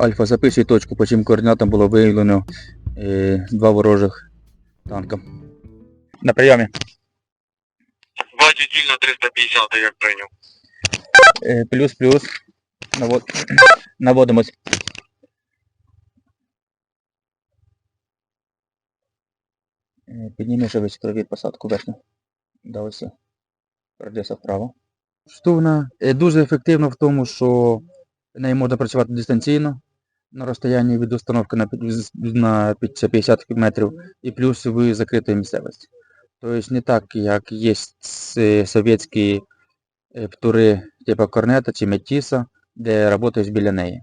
Альфа, записуй точку, по чим координатам було виявлено е, два ворожих танка. На прийомі. Бачу ціль 350, як прийняв. Е, плюс-плюс. Навод... Наводимось. Е, Підніми провір посадку верхню. Да, ось. Пройдеться вправо. Штувна е, дуже ефективна в тому, що нею можна працювати дистанційно на розстоянні від установки на, під- з- на під- це 50 метрів і плюс в закритій місцевості. Тобто не так, як є совєтські е, птури типу корнета чи метіса, де працюєш біля неї.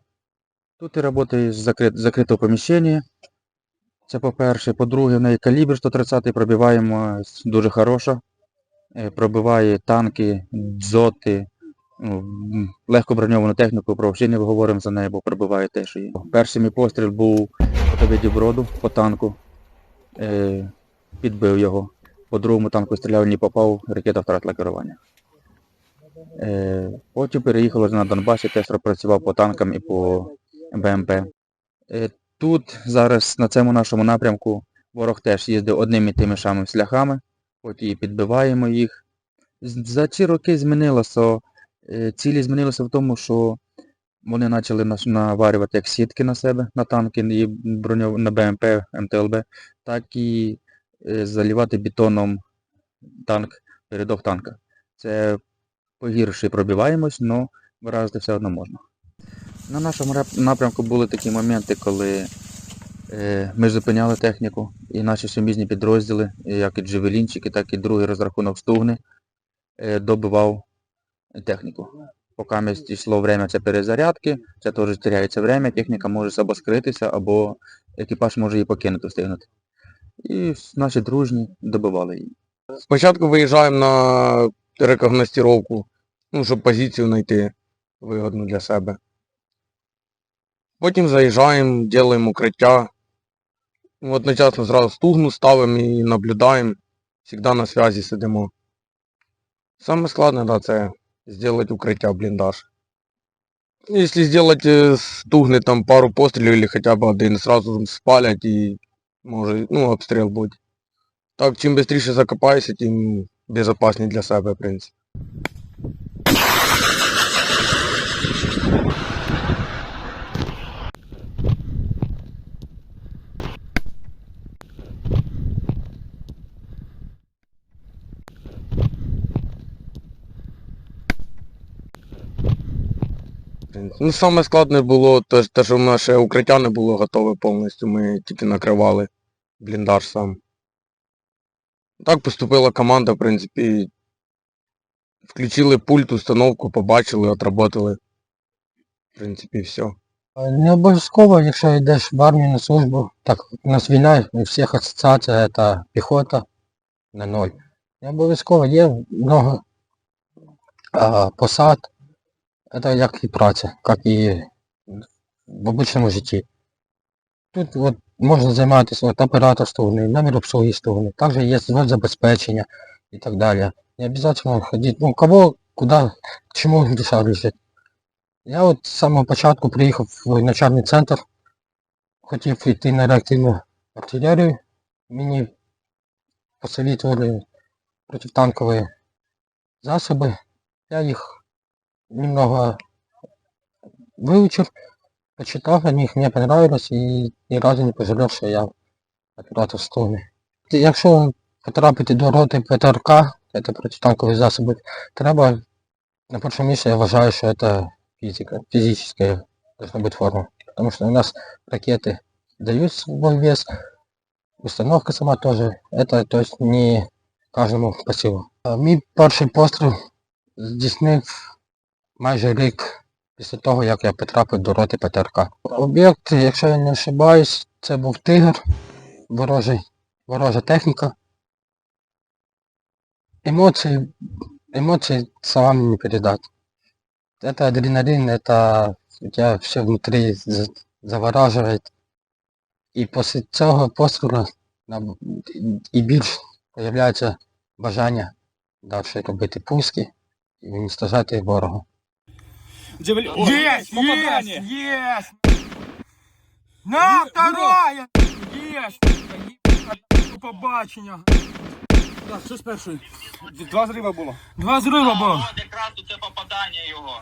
Тут ти працюєш в закрит, закритому поміщенні. Це по-перше. По-друге, в неї калібр 130 пробиваємо дуже хороша. Е, Пробиває танки, дзоти, легко броньовану техніку, про взагалі не говоримо за неї, бо пробиває теж її. Перший мій постріл був по тобі броду по танку. Е, підбив його. По другому танку стріляв, не попав, ракета втратила керування. Е, потім переїхали на Донбасі, теж працював по танкам і по БМП. Е, тут зараз на цьому нашому напрямку ворог теж їздив одними і тими самими шляхами, от і підбиваємо їх. За ці роки змінилося, цілі змінилися в тому, що вони почали наварювати як сітки на себе, на танки і броньов... на БМП, МТЛБ, так і е, залівати бетоном танк, передок танка. Це погіршує пробиваємось, але виразити все одно можна. На нашому напрямку були такі моменти, коли е, ми зупиняли техніку і наші суміжні підрозділи, як і джевелінчики, так і другий розрахунок стугни, е, добивав техніку. Поки ми йшло время це перезарядки, це теж теряється время, техніка може або скритися, або екіпаж може її покинути, встигнути. І наші дружні добивали її. Спочатку виїжджаємо на рекогностировку, ну, щоб позицію знайти вигодну для себе. Потім заїжджаємо, робимо укриття. Одночасно зразу стугну ставимо і наблюдаємо. Завжди на зв'язі сидимо. Саме складне, да, це зробити укриття бліндаж. Якщо зробити стугни там пару пострілів або хоча б один, сразу спалять і може, ну, обстріл буде. Так, чим швидше закопаєшся, тим безпечніше для себе, в принципі. Ну, саме складне було те, те, що в нас ще укриття не було готове повністю, ми тільки накривали бліндаж сам. Так поступила команда, в принципі. Включили пульт, установку, побачили, отработали. В принципі, все. Не обов'язково, якщо йдеш в армію на службу, так у нас війна, у всіх асоціація це піхота на ноль. Не обов'язково є много а, посад, це як і праця, як і в обичному житті. Тут от можна займатися от, оператор стугни, номер обслуги також є забезпечення і так далі. Не обов'язково ходити, ну кого, куди, к чому душа лежить. Я от з самого початку приїхав в навчальний центр, хотів йти на реактивну артилерію. Мені посовітували протитанкові засоби. Я їх немного вивчив, почитав о них, мені понравилось і ні разу не пожалів, що я оператор стугни. Якщо потрапити до роти ПТРК, це протитанкові засоби, треба на першому місці я вважаю, що це физика, физическая должна быть форма. Потому что у нас ракеты дают свой вес, установка сама тоже. Это то есть не каждому по силу. А Мій перший постріл здійснив майже рік після того, як я потрапив до роти ПТРК. Об'єкт, якщо я не ошибаюсь, це був тигр, ворожий, ворожа техніка. Емоції, емоції словами не передати. Это адреналин, это тебя все внутри за- завораживает. І після цього пострілу і більш з'являється бажання далі робити пуски і уничтожати ворога. Есть! Есть! Есть! На, вторая! Есть. До побачення. Так, що з першої? Два зрива було. Два зрива було. Якраз це попадання його.